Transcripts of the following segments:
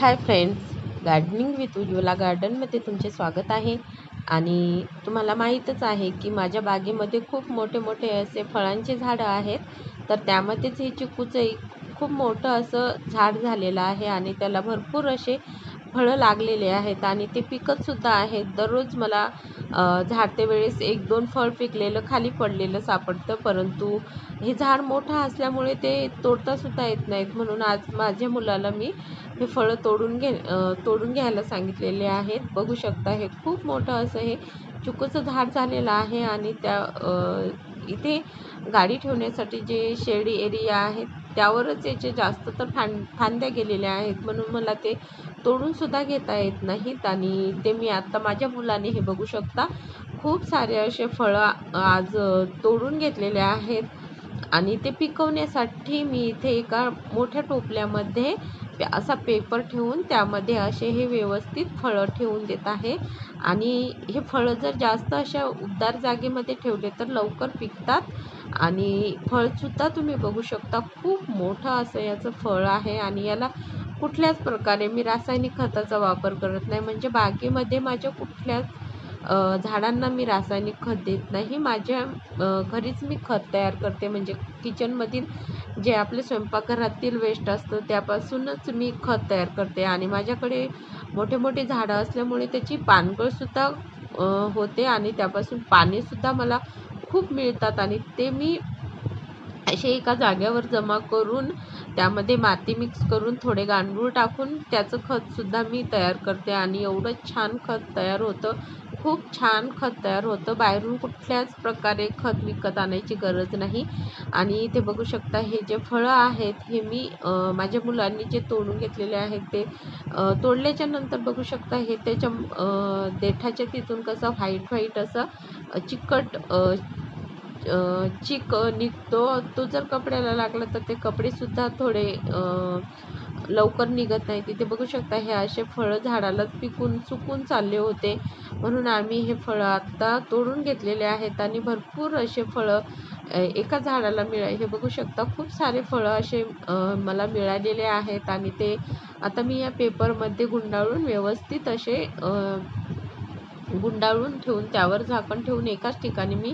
Hi friends gardening with Ujjwala गार्डनमध्ये तुमचे स्वागत आहे. आणि तुम्हाला माहीतच आहे की माझ्या बागेमध्ये खूप मोठे मोठे असे फळांचे झाडं आहेत. तर त्यामध्येच हे चिकूचं एक खूप मोठं असं झाड झालेलं आहे आणि त्याला भरपूर असे फळं लागलेले आहेत आणि ते पिकतसुद्धा आहेत. दररोज मला झाडते वेळेस एक दोन फळ पिकलेलं खाली पडलेलं सापडतं. परंतु हे झाड मोठं असल्यामुळे ते तोडतासुद्धा येत नाहीत. म्हणून आज माझ्या मुलाला मी हे फळं तोडून घे तोडून घ्यायला सांगितलेले आहेत. बघू शकता हे खूप मोठं असं हे चुकूचं झाड झालेलं आहे आणि त्या इथे गाडी ठेवण्यासाठी जे शेडी एरिया आहे त्यावरच याचे जास्त तर फां फांद्या गेलेल्या आहेत. म्हणून मला ते तोडूनसुद्धा घेता येत नाहीत आणि ते मी आत्ता माझ्या मुलाने हे बघू शकता. खूप सारे असे फळं आज तोडून घेतलेले आहेत आणि ते पिकवण्यासाठी मी इथे एका मोठ्या टोपल्यामध्ये असा पेपर ठेवून त्यामध्ये असे हे व्यवस्थित फळं ठेवून देत आहे. आणि हे फळं जर जास्त अशा उबदार जागेमध्ये ठेवले तर लवकर पिकतात आणि फळसुद्धा तुम्ही बघू शकता. खूप मोठं असं याचं फळ आहे आणि याला कुठल्याच प्रकारे मी रासायनिक खताचा वापर करत नाही. म्हणजे बागेमध्ये माझ्या कुठल्याच झाडांना मी रासायनिक खत देत नाही. माझ्या घरीच मी खत तयार करते. म्हणजे किचनमधील जे आपले स्वयंपाकघरातील वेस्ट असतं त्यापासूनच मी खत तयार करते. आणि माझ्याकडे मोठे मोठे झाडं असल्यामुळे त्याची पानगळसुद्धा होते. आणि त्यापासून पाणीसुद्धा मला खूप मिळतात. आणि ते मी असे एका जाग्यावर जमा करून त्यामध्ये माती मिक्स करून थोडे गांडूळ टाकून त्याचं खतसुद्धा मी तयार करते आणि एवढं छान खत तयार होतं. खूप छान खत तयार होतं. बाहेरून कुठल्याच प्रकारे खत विकत आणायची गरज नाही. आणि इथे बघू शकता हे जे फळं आहेत हे मी माझ्या मुलांनी जे तोडून घेतलेले आहेत ते तोडल्याच्या नंतर बघू शकता हे त्याच्या देठाच्या तिथून कसं व्हाईट व्हाईट असं चिकट चिक निघतो तो जर कपड्याला लागला तर ते कपडेसुद्धा थोडे लवकर निघत नाही. तिथे बघू शकता हे असे फळं झाडालाच पिकून सुकून चालले होते. म्हणून आम्ही हे फळं आत्ता तोडून घेतलेले आहेत आणि भरपूर असे फळं एका झाडाला मिळा हे बघू शकता खूप सारे फळं असे मला मिळालेले आहेत आणि ते आता मी या पेपरमध्ये गुंडाळून व्यवस्थित असे गुंडाळून ठेवून त्यावर झाकण ठेवून एकाच ठिकाणी मी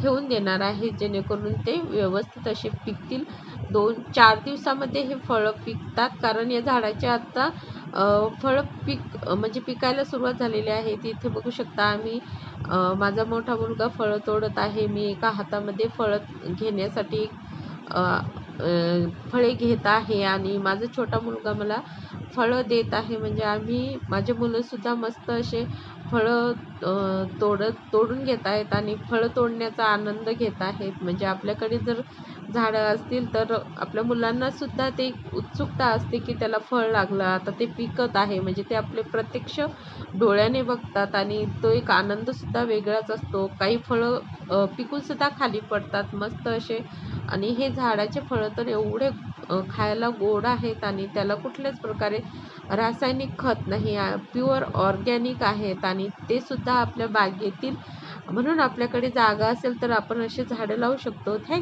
ठेवून देणार आहे जेणेकरून ते व्यवस्थित असे पिकतील. दोन चार दिवसामध्ये हे फळं पिकतात कारण या झाडाचे आत्ता फळं पिक म्हणजे पिकायला सुरुवात झालेली आहे. तिथे बघू शकता आम्ही माझा मोठा मुलगा फळं तोडत आहे. मी एका हातामध्ये फळं घेण्यासाठी फळे घेत आहे आणि माझा छोटा मुलगा मला फळं देत आहे. म्हणजे आम्ही माझे मुलंसुद्धा मस्त असे फळं तोडत तोडून घेत आहेत आणि फळं तोडण्याचा आनंद घेत आहेत. म्हणजे आपल्याकडे जर झाडं असतील तर आपल्या मुलांनासुद्धा ते उत्सुकता असते की त्याला फळ लागलं आता ते पिकत आहे. म्हणजे ते आपले प्रत्यक्ष डोळ्याने बघतात आणि तो एक आनंदसुद्धा वेगळाच असतो. काही फळं पिकूनसुद्धा खाली पडतात मस्त असे. आणि हे झाडाचे फळं तर एवढे खायला गोड आहेत आणि त्याला कुठल्याच प्रकारे रासायनिक खत नाही प्युअर ऑर्गॅनिक आहेत आणि ते सुद्धा आपल्या बागेतील म्हणून आपल्याकडे जागा असेल तर आपण असे झाडं लावू शकतो. थँक